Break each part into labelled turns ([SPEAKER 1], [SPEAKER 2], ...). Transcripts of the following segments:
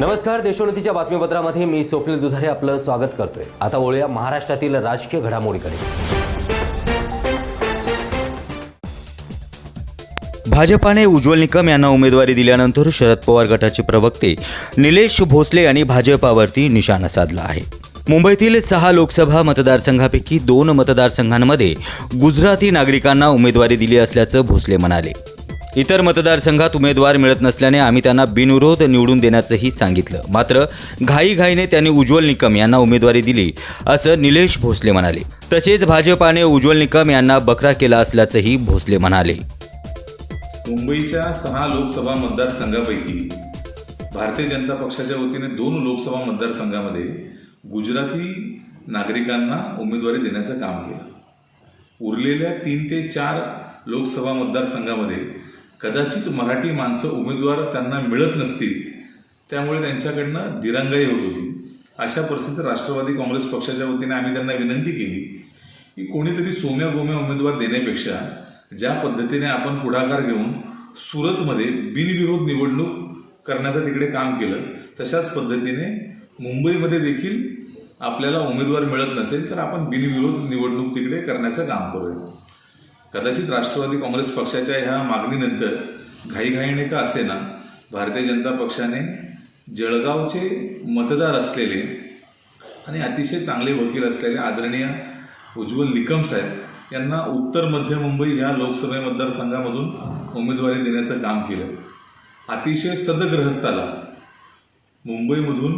[SPEAKER 1] नमस्कार देशोन्नतीच्या बातमीपत्रामध्ये मी स्वप्नील दुधारे आपलं स्वागत करतोय. आता वळूया महाराष्ट्रातील राजकीय घडामोडीकडे.
[SPEAKER 2] भाजपाने उज्ज्वल निकम यांना उमेदवारी दिल्यानंतर शरद पवार गटाचे प्रवक्ते निलेश भोसले यांनी भाजपावरती निशाणा साधला आहे. मुंबईतील सहा लोकसभा मतदारसंघापैकी दोन मतदारसंघांमध्ये गुजराती नागरिकांना उमेदवारी दिली असल्याचं भोसले म्हणाले. इतर मतदारसंघात उमेदवार मिळत नसल्याने आम्ही त्यांना बिनविरोध निवडून देण्याचंही सांगितलं. मात्र घाईघाईने त्यांनी उज्ज्वल निकम यांना उमेदवारी दिली असं निलेश भोसले म्हणाले. तसेच भाजपाने उज्ज्वल निकम यांना बकरा केला असल्याचंही भोसले म्हणाले.
[SPEAKER 3] मुंबईच्या सहा लोकसभा मतदारसंघापैकी भारतीय जनता पक्षाच्या वतीने दोन लोकसभा मतदारसंघामध्ये गुजराती नागरिकांना उमेदवारी देण्याचं काम केलं. उरलेल्या तीन ते चार लोकसभा मतदारसंघामध्ये कदाचित मराठी माणसं उमेदवार त्यांना मिळत नसतील त्यामुळे त्यांच्याकडनं दिरंगाई होत होती. अशा परिस्थितीत राष्ट्रवादी काँग्रेस पक्षाच्या वतीने आम्ही त्यांना विनंती केली की कोणीतरी सोम्या गोम्या उमेदवार देण्यापेक्षा ज्या पद्धतीने आपण पुढाकार घेऊन सुरतमध्ये बिनविरोध निवडणूक करण्याचं तिकडे काम केलं तशाच पद्धतीने मुंबईमध्ये देखील आपल्याला उमेदवार मिळत नसेल तर आपण बिनविरोध निवडणूक तिकडे करण्याचं काम करूया. कदाचित राष्ट्रवादी काँग्रेस पक्षाच्या ह्या मागणीनंतर घाईघाईने का असेना भारतीय जनता पक्षाने जळगावचे मतदार असलेले आणि अतिशय चांगले वकील असलेले आदरणीय उज्ज्वल निकम साहेब यांना उत्तर मध्य मुंबई ह्या लोकसभा मतदारसंघामधून उमेदवारी देण्याचं काम केलं. अतिशय सदग्रहस्थाला मुंबईमधून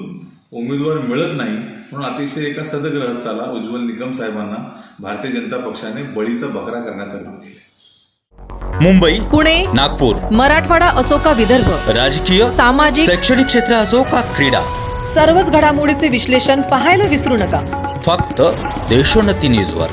[SPEAKER 3] उमेदवार मिळत नाही म्हणून अतिशय एका सदग्रहस्थाला उज्ज्वल निकम साहेबांना भारतीय जनता पक्षाने बळीचा बकरा करण्याचं काम केलं.
[SPEAKER 2] मुंबई
[SPEAKER 4] पुणे
[SPEAKER 2] नागपूर
[SPEAKER 4] मराठवाडा असो का विदर्भ?
[SPEAKER 2] राजकीय
[SPEAKER 4] सामाजिक
[SPEAKER 2] शैक्षणिक क्षेत्र असो का क्रीडा?
[SPEAKER 4] सर्वच घडामोडीचे विश्लेषण पाहायला विसरू नका.
[SPEAKER 2] फक्त देशोन्नती न्यूजवर.